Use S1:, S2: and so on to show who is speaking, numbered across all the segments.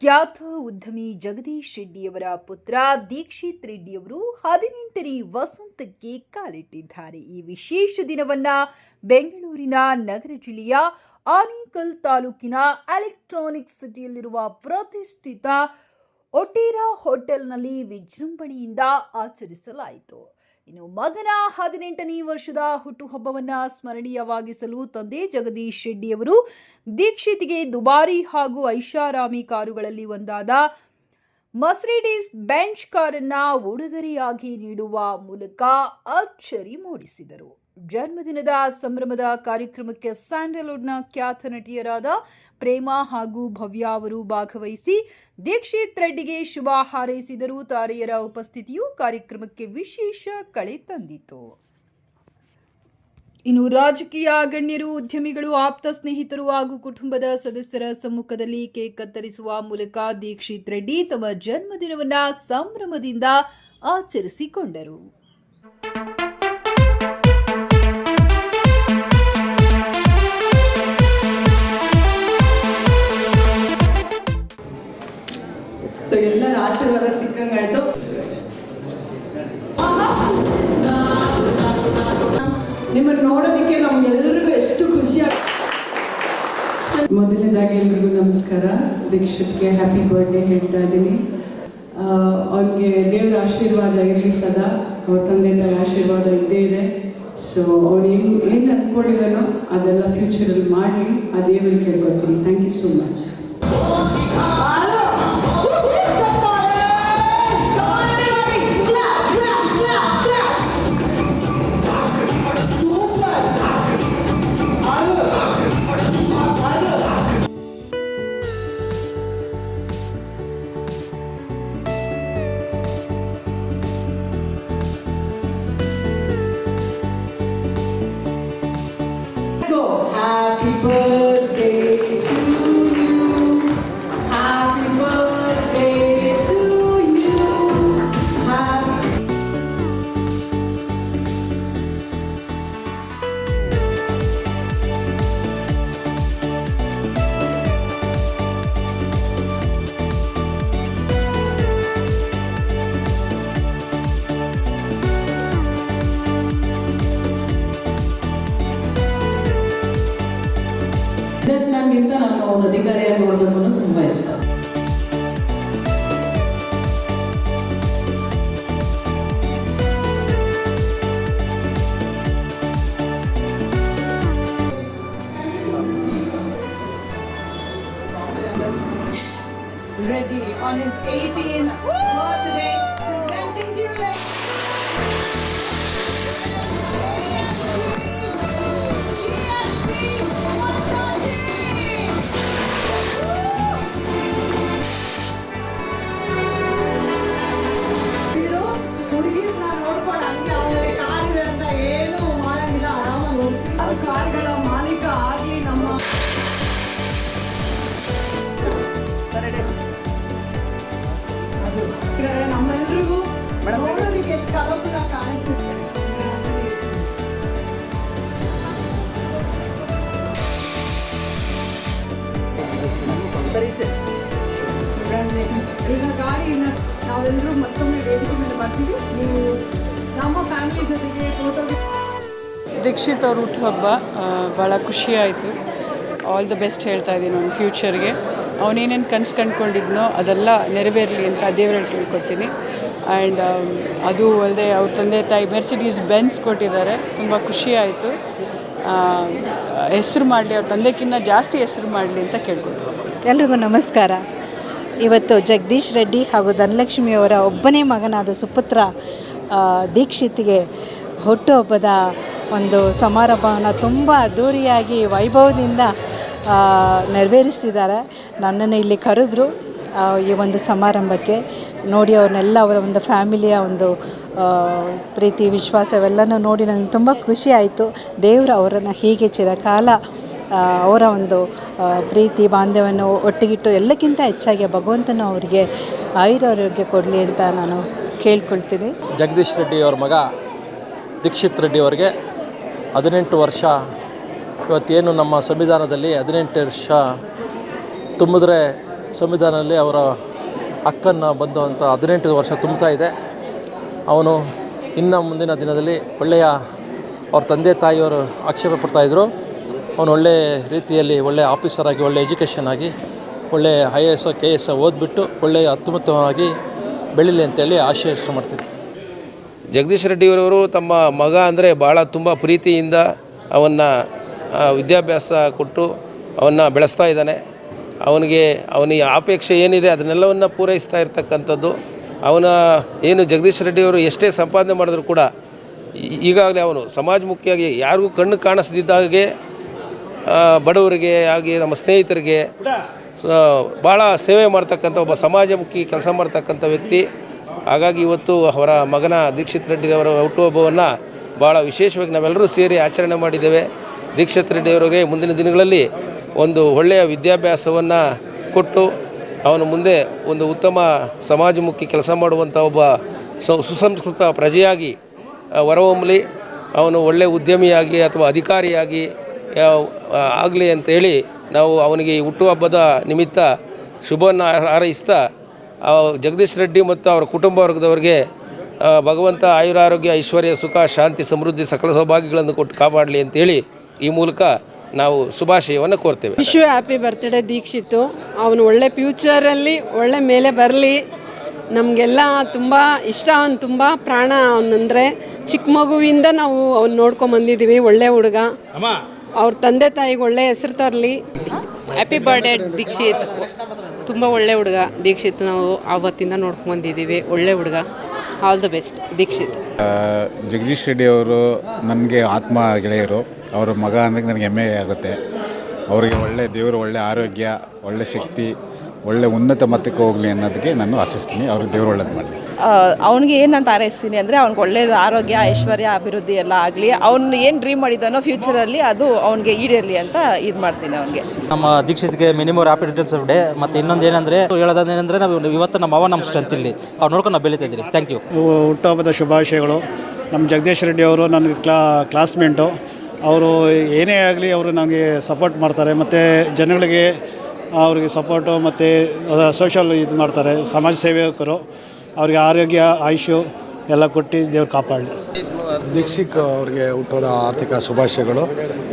S1: ಖ್ಯಾತ ಉದ್ಯಮಿ ಜಗದೀಶ್ ರೆಡ್ಡಿಯವರ ಪುತ್ರ ದೀಕ್ಷಿತ್ ರೆಡ್ಡಿಯವರು ಹದಿನೆಂಟನೇ ವಸಂತಕ್ಕೆ ಕಾಲಿಟ್ಟಿದ್ದಾರೆ. ಈ ವಿಶೇಷ ದಿನವನ್ನ ಬೆಂಗಳೂರಿನ ನಗರ ಜಿಲ್ಲೆಯ ಆನೇಕಲ್ ತಾಲೂಕಿನ ಎಲೆಕ್ಟ್ರಾನಿಕ್ ಸಿಟಿಯಲ್ಲಿರುವ ಪ್ರತಿಷ್ಠಿತ ಒಟೇರಾ ಹೋಟೆಲ್ನಲ್ಲಿ ವಿಜೃಂಭಣೆಯಿಂದ ಆಚರಿಸಲಾಯಿತು. ಇನ್ನು ಮಗನ ಹದಿನೆಂಟನೇ ವರ್ಷದ ಹುಟ್ಟುಹಬ್ಬವನ್ನು ಸ್ಮರಣೀಯವಾಗಿಸಲು ತಂದೆ ಜಗದೀಶ್ ಶೆಡ್ಡಿಯವರು ದೀಕ್ಷಿತ್ಗೆ ದುಬಾರಿ ಹಾಗೂ ಐಷಾರಾಮಿ ಕಾರುಗಳಲ್ಲಿ ಒಂದಾದ ಮರ್ಸಿಡೀಸ್ ಬೆಂಚ್ ಕಾರನ್ನ ಉಡುಗೊರೆಯಾಗಿ ನೀಡುವ ಮೂಲಕ ಅಚ್ಚರಿ ಮೂಡಿಸಿದರು. ಜನ್ಮದಿನದ ಸಂಭ್ರಮದ ಕಾರ್ಯಕ್ರಮಕ್ಕೆ ಸ್ಯಾಂಡಲ್ವುಡ್ನ ಖ್ಯಾತ ನಟಿಯರಾದ ಪ್ರೇಮ ಹಾಗೂ ಭವ್ಯ ಅವರು ಭಾಗವಹಿಸಿ ದೀಕ್ಷಿತ್ ರೆಡ್ಡಿಗೆ ಶುಭ ಹಾರೈಸಿದರು. ತಾರೆಯರ ಉಪಸ್ಥಿತಿಯು ಕಾರ್ಯಕ್ರಮಕ್ಕೆ ವಿಶೇಷ ಕಳೆ ತಂದಿತು. ಇನ್ನು ರಾಜಕೀಯ ಗಣ್ಯರು, ಉದ್ಯಮಿಗಳು, ಆಪ್ತ ಸ್ನೇಹಿತರು ಹಾಗೂ ಕುಟುಂಬದ ಸದಸ್ಯರ ಸಮ್ಮುಖದಲ್ಲಿ ಕೇಕ್ ಕತ್ತರಿಸುವ ಮೂಲಕ ದೀಕ್ಷಿತ್ ರೆಡ್ಡಿ ತಮ್ಮ ಜನ್ಮದಿನವನ್ನ ಸಂಭ್ರಮದಿಂದ ಆಚರಿಸಿಕೊಂಡರು.
S2: ಸಿಕ್ಕಂಗಾಯ್ತು ನಿಮ್ಮನ್ನು ನೋಡೋದಕ್ಕೆ ನಮ್ಗೆಲ್ಲರಿಗೂ ಎಷ್ಟು ಖುಷಿ ಮೊದಲನೇದಾಗಿ ಎಲ್ರಿಗೂ ನಮಸ್ಕಾರ. ದೀಕ್ಷಿತ್ಗೆ ಹ್ಯಾಪಿ ಬರ್ಡೇ ಹೇಳ್ತಾ ಇದ್ದೀನಿ. ಅವನಿಗೆ ದೇವರ ಆಶೀರ್ವಾದ ಇರಲಿ ಸದಾ. ಅವ್ರ ತಂದೆ ತಾಯಿ ಆಶೀರ್ವಾದ ಇದ್ದೇ ಇದೆ. ಸೊ ಅವನೇನು ಏನು ಏನು ಅಂದ್ಕೊಂಡಿದ್ದಾನೋ ಅದೆಲ್ಲ ಫ್ಯೂಚರಲ್ಲಿ ಮಾಡಲಿ. ಆ ದೇವರಿಗೆ ಕೇಳ್ಕೊತೀನಿ thank you so much happy birthday business ಮ್ಯಾನ್ಗಿಂತ ನಾನು ಒಂದು ಅಧಿಕಾರಿಯಾಗಿ ನೋಡಬೇಕು ಅನ್ನೋದು ತುಂಬ ಇಷ್ಟ
S3: Ready on his 18th birthday, presenting to you ಗಾಡಿಯಿಂದ ನಾವೆಲ್ಲರೂ ಮತ್ತೊಮ್ಮೆ ವೇದಿಕೆ ಮೇಲೆ ಬರ್ತೀವಿ ನೀವು ನಮ್ಮ ಫ್ಯಾಮಿಲಿ ಜೊತೆಗೆ ಫೋಟೋಗೆ
S4: ದೀಕ್ಷಿತ್ ಅವ್ರ ಹುಟ್ಟುಹಬ್ಬ ಹಬ್ಬ ಭಾಳ ಖುಷಿ ಆಯಿತು. ಆಲ್ ದ ಬೆಸ್ಟ್ ಹೇಳ್ತಾ ಇದ್ದೀನಿ ಅವ್ನ ಫ್ಯೂಚರ್ಗೆ ಅವನೇನೇನು ಕನಸು ಕಂಡ್ಕೊಂಡಿದ್ನೋ ಅದೆಲ್ಲ ನೆರವೇರಲಿ ಅಂತ ದೇವರಲ್ಲಿ ತಿಳ್ಕೊತೀನಿ. ಆ್ಯಂಡ್ ಅದು ಅಲ್ಲದೆ ಅವ್ರ ತಂದೆ ತಾಯಿ ಮೆರ್ಸಿಡೀಸ್ ಬೆನ್ಸ್ ಕೊಟ್ಟಿದ್ದಾರೆ. ತುಂಬ ಖುಷಿ ಆಯಿತು. ಹೆಸರು ಮಾಡಲಿ ಅವ್ರ ತಂದೆಗಿನ್ನ ಜಾಸ್ತಿ ಹೆಸರು ಮಾಡಲಿ ಅಂತ ಕೇಳ್ಕೊತೀನಿ.
S5: ಎಲ್ರಿಗೂ ನಮಸ್ಕಾರ. ಇವತ್ತು ಜಗದೀಶ್ ರೆಡ್ಡಿ ಹಾಗೂ ಧನಲಕ್ಷ್ಮಿಯವರ ಒಬ್ಬನೇ ಮಗನಾದ ಸುಪುತ್ರ ದೀಕ್ಷಿತಿಗೆ ಹುಟ್ಟುಹಬ್ಬದ ಒಂದು ಸಮಾರಂಭವನ್ನು ತುಂಬ ಅದ್ಧೂರಿಯಾಗಿ ವೈಭವದಿಂದ ನೆರವೇರಿಸ್ತಿದ್ದಾರೆ. ನನ್ನನ್ನು ಇಲ್ಲಿ ಕರೆದ್ರು ಈ ಒಂದು ಸಮಾರಂಭಕ್ಕೆ. ನೋಡಿ, ಅವ್ರನ್ನೆಲ್ಲ ಅವರ ಒಂದು ಫ್ಯಾಮಿಲಿಯ ಒಂದು ಪ್ರೀತಿ ವಿಶ್ವಾಸವೆಲ್ಲನೂ ನೋಡಿ ನನಗೆ ತುಂಬ ಖುಷಿ ಆಯಿತು. ದೇವರು ಅವರನ್ನು ಹೀಗೆ ಚಿರಕಾಲ ಅವರ ಒಂದು ಪ್ರೀತಿ, ಬಾಂಧವ್ಯವನ್ನು ಒಟ್ಟಿಗಿಟ್ಟು ಎಲ್ಲಕ್ಕಿಂತ ಹೆಚ್ಚಾಗಿ ಭಗವಂತನು ಅವರಿಗೆ ಆಯುರಾರೋಗ್ಯ ಕೊಡಲಿ ಅಂತ ನಾನು ಕೇಳ್ಕೊಳ್ತೀನಿ.
S6: ಜಗದೀಶ್ ರೆಡ್ಡಿ ಅವ್ರ ಮಗ ದೀಕ್ಷಿತ್ ರೆಡ್ಡಿ ಅವರಿಗೆ ಹದಿನೆಂಟು ವರ್ಷ, ಇವತ್ತೇನು ನಮ್ಮ ಸಂವಿಧಾನದಲ್ಲಿ ಹದಿನೆಂಟು ವರ್ಷ ತುಂಬಿದ್ರೆ ಸಂವಿಧಾನದಲ್ಲಿ ಅವರ ಹಕ್ಕನ್ನು ಬಂದು ಅಂತ ಹದಿನೆಂಟು ವರ್ಷ ತುಂಬ್ತಾ ಇದೆ. ಅವನು ಇನ್ನು ಮುಂದಿನ ದಿನದಲ್ಲಿ ಒಳ್ಳೆಯ, ಅವ್ರ ತಂದೆ ತಾಯಿಯವರು ಆಕ್ಷೇಪ ಪಡ್ತಾಯಿದ್ರು ಅವನು ಒಳ್ಳೆ ರೀತಿಯಲ್ಲಿ, ಒಳ್ಳೆ ಆಫೀಸರ್ ಆಗಿ, ಒಳ್ಳೆ ಎಜುಕೇಷನ್ ಆಗಿ, ಒಳ್ಳೆ I A S K S ಓದ್ಬಿಟ್ಟು ಒಳ್ಳೆಯ ಅತ್ಯುತ್ತಮವಾಗಿ ಬೆಳೀಲಿ ಅಂತೇಳಿ ಆಶಯ ಮಾಡ್ತೀನಿ.
S7: ಜಗದೀಶ್ ರೆಡ್ಡಿಯವರವರು ತಮ್ಮ ಮಗ ಅಂದರೆ ಭಾಳ ತುಂಬ ಪ್ರೀತಿಯಿಂದ ಅವನ್ನು ವಿದ್ಯಾಭ್ಯಾಸ ಕೊಟ್ಟು ಅವನ್ನು ಬೆಳೆಸ್ತಾ ಇದ್ದಾನೆ. ಅವನಿಗೆ ಅವನಿಗೆ ಅಪೇಕ್ಷೆ ಏನಿದೆ ಅದನ್ನೆಲ್ಲವನ್ನು ಪೂರೈಸ್ತಾ ಇರ್ತಕ್ಕಂಥದ್ದು. ಅವನ, ಏನು ಜಗದೀಶ್ ರೆಡ್ಡಿಯವರು ಎಷ್ಟೇ ಸಂಪಾದನೆ ಮಾಡಿದ್ರು ಕೂಡ ಈಗಾಗಲೇ ಅವನು ಸಮಾಜಮುಖಿಯಾಗಿ ಯಾರಿಗೂ ಕಣ್ಣು ಕಾಣಿಸ್ದಿದ್ದಾಗೆ ಬಡವರಿಗೆ ಹಾಗೆ ನಮ್ಮ ಸ್ನೇಹಿತರಿಗೆ ಭಾಳ ಸೇವೆ ಮಾಡ್ತಕ್ಕಂಥ ಒಬ್ಬ ಸಮಾಜಮುಖಿ ಕೆಲಸ ಮಾಡ್ತಕ್ಕಂಥ ವ್ಯಕ್ತಿ. ಹಾಗಾಗಿ ಇವತ್ತು ಅವರ ಮಗನ ದೀಕ್ಷಿತ್ ರೆಡ್ಡಿ ಅವರ ಹುಟ್ಟುಹಬ್ಬವನ್ನು ಭಾಳ ವಿಶೇಷವಾಗಿ ನಾವೆಲ್ಲರೂ ಸೇರಿ ಆಚರಣೆ ಮಾಡಿದ್ದೇವೆ. ದೀಕ್ಷಿತ್ ರೆಡ್ಡಿ ಅವರಿಗೆ ಮುಂದಿನ ದಿನಗಳಲ್ಲಿ ಒಂದು ಒಳ್ಳೆಯ ವಿದ್ಯಾಭ್ಯಾಸವನ್ನು ಕೊಟ್ಟು, ಅವನು ಮುಂದೆ ಒಂದು ಉತ್ತಮ ಸಮಾಜಮುಖಿ ಕೆಲಸ ಮಾಡುವಂಥ ಒಬ್ಬ ಸುಸಂಸ್ಕೃತ ಪ್ರಜೆಯಾಗಿ ಹೊರಹೊಮ್ಮಲಿ, ಅವನು ಒಳ್ಳೆಯ ಉದ್ಯಮಿಯಾಗಿ ಅಥವಾ ಅಧಿಕಾರಿಯಾಗಿ ಆಗಲಿ ಅಂತೇಳಿ ನಾವು ಅವನಿಗೆ ಈ ಹುಟ್ಟುಹಬ್ಬದ ನಿಮಿತ್ತ ಶುಭವನ್ನು ಹಾರೈಸ್ತಾ ಜಗದೀಶ್ ರೆಡ್ಡಿ ಮತ್ತು ಅವರ ಕುಟುಂಬ ವರ್ಗದವರಿಗೆ ಭಗವಂತ ಆಯುರಾರೋಗ್ಯ ಐಶ್ವರ್ಯ ಸುಖ ಶಾಂತಿ ಸಮೃದ್ಧಿ ಸಕಲ ಸೌಭಾಗ್ಯಗಳನ್ನು ಕೊಟ್ಟು ಕಾಪಾಡಲಿ ಅಂತೇಳಿ ಈ ಮೂಲಕ ನಾವು ಶುಭಾಶಯವನ್ನು ಕೋರ್ತೇವೆ.
S8: ವಿಶ್ವ ಹ್ಯಾಪಿ ಬರ್ತ್ಡೇ ದೀಕ್ಷಿತ್ತು ಅವನು ಒಳ್ಳೆ ಫ್ಯೂಚರಲ್ಲಿ ಒಳ್ಳೆ ಮೇಲೆ ಬರಲಿ. ನಮಗೆಲ್ಲ ತುಂಬ ಇಷ್ಟ ಅವನು ತುಂಬ ಪ್ರಾಣ ಅವನಂದರೆ ಚಿಕ್ಕ ಮಗುವಿಂದ ನಾವು ಅವ್ನು ನೋಡ್ಕೊಂಬಂದಿದ್ದೀವಿ ಒಳ್ಳೆ ಹುಡುಗ. ಅವ್ರ ತಂದೆ ತಾಯಿಗೆ ಒಳ್ಳೆ ಹೆಸರು ತರಲಿ.
S9: Happy birthday Dikshit. ತುಂಬ ಒಳ್ಳೆ ಹುಡುಗ. ದೀಕ್ಷಿತ್ ನಾವು ಆವತ್ತಿಂದ ನೋಡ್ಕೊಂಬಂದಿದ್ದೀವಿ ಒಳ್ಳೆ ಹುಡುಗ. All the best Dikshit.
S10: Jagadish Reddy ಅವರು ನನಗೆ ಆತ್ಮ ಗೆಳೆಯರು. ಅವರ ಮಗ ಅಂದರೆ ನನಗೆ ಹೆಮ್ಮೆ ಆಗುತ್ತೆ. ಅವರಿಗೆ ಒಳ್ಳೆ ದೇವರು, ಒಳ್ಳೆ ಆರೋಗ್ಯ, ಒಳ್ಳೆ ಶಕ್ತಿ, ಒಳ್ಳೆ ಉನ್ನತ ಮಟ್ಟಕ್ಕೆ ಹೋಗಲಿ ಅನ್ನೋದಕ್ಕೆ ನಾನು ಆಶಿಸ್ತೀನಿ. ಅವ್ರಿಗೆ ದೇವರು ಒಳ್ಳೇದು ಮಾಡಲಿ.
S11: ಅವನಿಗೆ ಏನಂತ ಹಾರೈಸ್ತೀನಿ ಅಂದರೆ ಅವ್ನಿಗೆ ಒಳ್ಳೆಯದು ಆರೋಗ್ಯ ಐಶ್ವರ್ಯ ಅಭಿವೃದ್ಧಿ ಎಲ್ಲ ಆಗಲಿ. ಅವ್ನು ಏನು ಡ್ರೀಮ್ ಮಾಡಿದ್ದಾನೋ ಫ್ಯೂಚರಲ್ಲಿ ಅದು ಅವನಿಗೆ ಈಡೇರಲಿ ಅಂತ ಇದು ಮಾಡ್ತೀನಿ ಅವನಿಗೆ.
S12: ನಮ್ಮ ದೀಕ್ಷಿತ್ಗೆ minimum rapid returns of day ಮತ್ತು ಇನ್ನೊಂದು ಏನಂದರೆ ಹೇಳೋದೇನೆಂದರೆ ನಾವು ಇವತ್ತು ನಮ್ಮ ಅವ ನಮ್ಮ ಸ್ಟ್ರೆಂತ್ ಇಲ್ಲಿ. ಅವ್ರು ನೋಡ್ಕೊಂಡು ನಾವು ಬೆಳೀತಾ ಇದ್ದೀರಿ. ಥ್ಯಾಂಕ್ ಯು
S13: ಹುಟ್ಟುಹಬ್ಬದ ಶುಭಾಶಯಗಳು. ನಮ್ಮ ಜಗದೀಶ್ ರೆಡ್ಡಿ ಅವರು ನನಗೆ ಕ್ಲಾ ಕ್ಲಾಸ್ಮೇಟು ಅವರು ಏನೇ ಆಗಲಿ ಅವರು ನನಗೆ ಸಪೋರ್ಟ್ ಮಾಡ್ತಾರೆ. ಮತ್ತು ಜನಗಳಿಗೆ ಅವರಿಗೆ ಸಪೋರ್ಟು ಮತ್ತು ಸೋಷಲ್ ಇದು ಮಾಡ್ತಾರೆ. ಸಮಾಜ ಸೇವಕರು. ಅವರಿಗೆ ಆರೋಗ್ಯ ಆಯುಷು ಎಲ್ಲ ಕೊಟ್ಟು ದೇವ್ರು ಕಾಪಾಡಲಿ.
S14: ದೀಕ್ಷಿಕ್ ಅವ್ರಿಗೆ ಹುಟ್ಟೋದ ಆರ್ಥಿಕ ಶುಭಾಶಯಗಳು.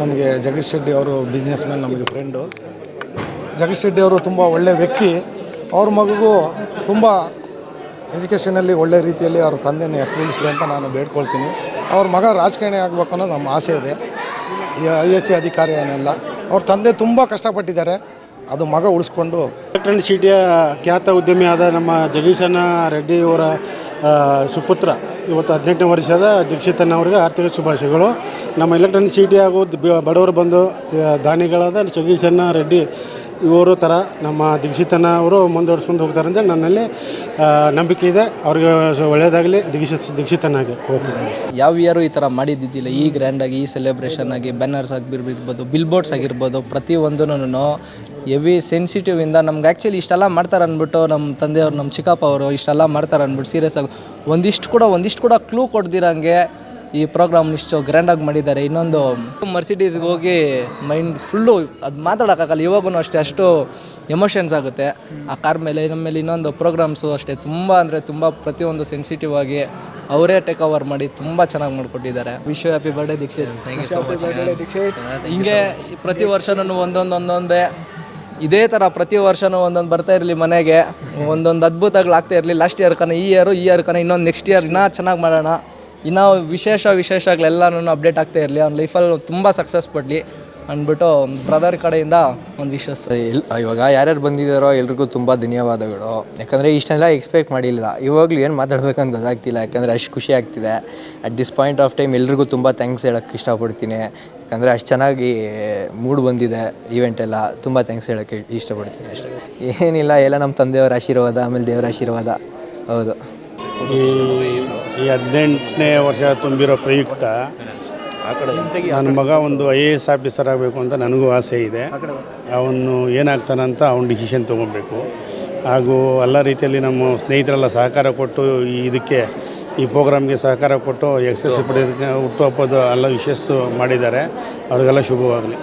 S14: ನಮಗೆ ಜಗದೀಶ್ ಶೆಟ್ಟಿ ಅವರು ಬಿಸ್ನೆಸ್ ಮ್ಯಾನ್ ನಮಗೆ ಫ್ರೆಂಡು ಜಗದೀಶ್ ಶೆಟ್ಟಿ ಅವರು ತುಂಬ ಒಳ್ಳೆಯ ವ್ಯಕ್ತಿ. ಅವ್ರ ಮಗುಗೂ ತುಂಬ ಎಜುಕೇಷನಲ್ಲಿ ಒಳ್ಳೆ ರೀತಿಯಲ್ಲಿ ಅವ್ರ ತಂದೆನ ಹೆಸರಿಸಲಿ ಅಂತ ನಾನು ಬೇಡ್ಕೊಳ್ತೀನಿ. ಅವ್ರ ಮಗ ರಾಜಕಾರಣಿ ಆಗಬೇಕು ಅನ್ನೋ ನಮ್ಮ ಆಸೆ ಇದೆ. ಐ ಎಸ್ ಸಿ ಅಧಿಕಾರಿ ಏನೆಲ್ಲ ಅವ್ರ ತಂದೆ ತುಂಬ ಕಷ್ಟಪಟ್ಟಿದ್ದಾರೆ. ಅದು ಮಗ ಉಳಿಸ್ಕೊಂಡು
S15: ಎಲೆಕ್ಟ್ರಾನಿಕ್ ಸಿಟಿಯ ಖ್ಯಾತ ಉದ್ಯಮಿಯಾದ ನಮ್ಮ ಜಗದೀಶನ ರೆಡ್ಡಿ ಅವರ ಸುಪುತ್ರ ಇವತ್ತು ಹದಿನೆಂಟನೇ ವರ್ಷದ ದೀಕ್ಷಿತನ ಅವರಿಗೆ ಆರ್ಥಿಕ ಶುಭಾಶಯಗಳು. ನಮ್ಮ ಎಲೆಕ್ಟ್ರಾನಿಕ್ ಸಿಟಿ ಹಾಗೂ ಬಡವರು ಬಂದು ದಾನಿಗಳಾದ ಜಗದೀಶನ ರೆಡ್ಡಿ ಇವರು ಥರ ನಮ್ಮ ದೀಕ್ಷಿತನ ಅವರು ಮುಂದುವರ್ಸ್ಕೊಂಡು ಹೋಗ್ತಾರೆ ಅಂತ ನನ್ನಲ್ಲಿ ನಂಬಿಕೆ ಇದೆ. ಅವ್ರಿಗೆ ಒಳ್ಳೆಯದಾಗಲಿ ದಿಗ್ಶಿತ್ ದೀಕ್ಷಿತನಾಗಿ ಓಕೆ
S16: ಯಾವ ಇಯರು ಈ ಥರ ಮಾಡಿದ್ದಿದ್ದಿಲ್ಲ? ಈ ಗ್ರ್ಯಾಂಡಾಗಿ ಈ ಸೆಲೆಬ್ರೇಷನ್ ಆಗಿ ಬ್ಯಾನರ್ಸ್ ಆಗಿರ್ಬಿರ್ಬೋದು ಬಿಲ್ ಬೋರ್ಡ್ಸ್ ಆಗಿರ್ಬೋದು ಪ್ರತಿಯೊಂದೂ ಹೆವಿ ಸೆನ್ಸಿಟಿವ್ ಇಂದ ನಮ್ಗೆ ಆ್ಯಕ್ಚುಲಿ ಇಷ್ಟೆಲ್ಲ ಮಾಡ್ತಾರೆ ಅಂದ್ಬಿಟ್ಟು ನಮ್ಮ ತಂದೆಯವರು ನಮ್ಮ ಚಿಕ್ಕಪ್ಪ ಅವರು ಇಷ್ಟೆಲ್ಲ ಮಾಡ್ತಾರೆ ಅಂದ್ಬಿಟ್ಟು ಸೀರಿಯಸ್ ಆಗಿ ಒಂದಿಷ್ಟು ಕೂಡ ಒಂದಿಷ್ಟು ಕೂಡ ಕ್ಲೂ ಕೊಡ್ದಿರಂಗೆ ಈ ಪ್ರೋಗ್ರಾಮ್ ಇಷ್ಟು ಗ್ರ್ಯಾಂಡಾಗಿ ಮಾಡಿದ್ದಾರೆ. ಇನ್ನೊಂದು ಮರ್ಸಿಡೀಸ್ಗೆ ಹೋಗಿ ಮೈಂಡ್ ಫುಲ್ಲು ಅದು ಮಾತಾಡೋಕ್ಕಾಗಲ್ಲ. ಇವಾಗೂ ಅಷ್ಟೇ ಅಷ್ಟು ಎಮೋಷನ್ಸ್ ಆಗುತ್ತೆ. ಆ ಕಾರ್ ಮೇಲೆ ಇನ್ನ ಮೇಲೆ ಇನ್ನೊಂದು ಪ್ರೋಗ್ರಾಮ್ಸು ಅಷ್ಟೇ ತುಂಬ ಅಂದರೆ ತುಂಬ ಪ್ರತಿಯೊಂದು ಸೆನ್ಸಿಟಿವ್ ಆಗಿ ಅವರೇ ಟೇಕ್ ಓವರ್ ಮಾಡಿ ತುಂಬ ಚೆನ್ನಾಗಿ ಮಾಡಿಕೊಟ್ಟಿದ್ದಾರೆ. Wish happy birthday Dikshit thank you so much ಹಿಂಗೆ ಪ್ರತಿ ವರ್ಷನೂ ಒಂದೊಂದು ಒಂದೊಂದೇ ಇದೇ ಥರ ಪ್ರತಿ ವರ್ಷನೂ ಒಂದೊಂದು ಬರ್ತಾ ಇರಲಿ ಮನೆಗೆ. ಒಂದೊಂದು ಅದ್ಭುತಗಳಾಗ್ತಾ ಇರಲಿ. ಲಾಸ್ಟ್ ಇಯರ್ ಕನ ಈ ಇಯರು ಈ ಇಯರ್ ಕನ ಇನ್ನೊಂದು ನೆಕ್ಸ್ಟ್ ಇಯರ್ ಇನ್ನೂ ಚೆನ್ನಾಗಿ ಮಾಡೋಣ. ಇನ್ನೂ ವಿಶೇಷ ವಿಶೇಷಗಳೆಲ್ಲನೂ ಅಪ್ಡೇಟ್ ಆಗ್ತಾ ಇರಲಿ. ಅವ್ನ ಲೈಫಲ್ಲಿ ತುಂಬ ಸಕ್ಸಸ್ ಪಡಲಿ. ಅಂದ್ಬಿಟ್ಟು ಬ್ರದರ್ ಕಡೆಯಿಂದ ಒಂದು ವಿಶಸ್
S17: ಇವಾಗ ಯಾರ್ಯಾರು ಬಂದಿದ್ದಾರೋ ಎಲ್ರಿಗೂ ತುಂಬ ಧನ್ಯವಾದಗಳು. ಯಾಕಂದರೆ ಇಷ್ಟೆಲ್ಲ ಎಕ್ಸ್ಪೆಕ್ಟ್ ಮಾಡಿಲ್ಲ. ಇವಾಗಲೂ ಏನು ಮಾತಾಡ್ಬೇಕಂತ ಗೊತ್ತಾಗ್ತಿಲ್ಲ. ಯಾಕಂದರೆ ಅಷ್ಟು ಖುಷಿ ಆಗ್ತಿದೆ. At this point of time ಎಲ್ರಿಗೂ ತುಂಬ ಥ್ಯಾಂಕ್ಸ್ ಹೇಳೋಕ್ಕೆ ಇಷ್ಟಪಡ್ತೀನಿ. ಯಾಕಂದರೆ ಅಷ್ಟು ಚೆನ್ನಾಗಿ ಮೂಡ್ ಬಂದಿದೆ ಈವೆಂಟ್ ಎಲ್ಲ. ತುಂಬ ಥ್ಯಾಂಕ್ಸ್ ಹೇಳೋಕ್ಕೆ ಇಷ್ಟಪಡ್ತೀನಿ ಅಷ್ಟೇ. ಏನಿಲ್ಲ, ಎಲ್ಲ ನಮ್ಮ ತಂದೆಯವರ ಆಶೀರ್ವಾದ, ಆಮೇಲೆ ದೇವರ ಆಶೀರ್ವಾದ. ಹೌದು.
S15: ಈ ಈ ಹದಿನೆಂಟನೇ ವರ್ಷ ತುಂಬಿರೋ ಪ್ರಯುಕ್ತ ನನ್ನ ಮಗ ಒಂದು ಐ ಎ ಎಸ್ ಆಫೀಸರ್ ಆಗಬೇಕು ಅಂತ ನನಗೂ ಆಸೆ ಇದೆ. ಅವನು ಏನಾಗ್ತಾನಂತ ಅವ್ನು ಡಿಸಿಷನ್ ತೊಗೊಬೇಕು ಹಾಗೂ ಎಲ್ಲ ರೀತಿಯಲ್ಲಿ ನಮ್ಮ ಸ್ನೇಹಿತರೆಲ್ಲ ಸಹಕಾರ ಕೊಟ್ಟು ಇದಕ್ಕೆ ಈ ಪ್ರೋಗ್ರಾಮ್ಗೆ ಸಹಕಾರ ಕೊಟ್ಟು ಎಕ್ಸಸ್ ಪಡೆಯೋದಕ್ಕೆ ಹುಟ್ಟುಹಬ್ಬದ ಎಲ್ಲ ವಿಶೇಷ ಮಾಡಿದ್ದಾರೆ. ಅವ್ರಿಗೆಲ್ಲ ಶುಭವಾಗಲಿ.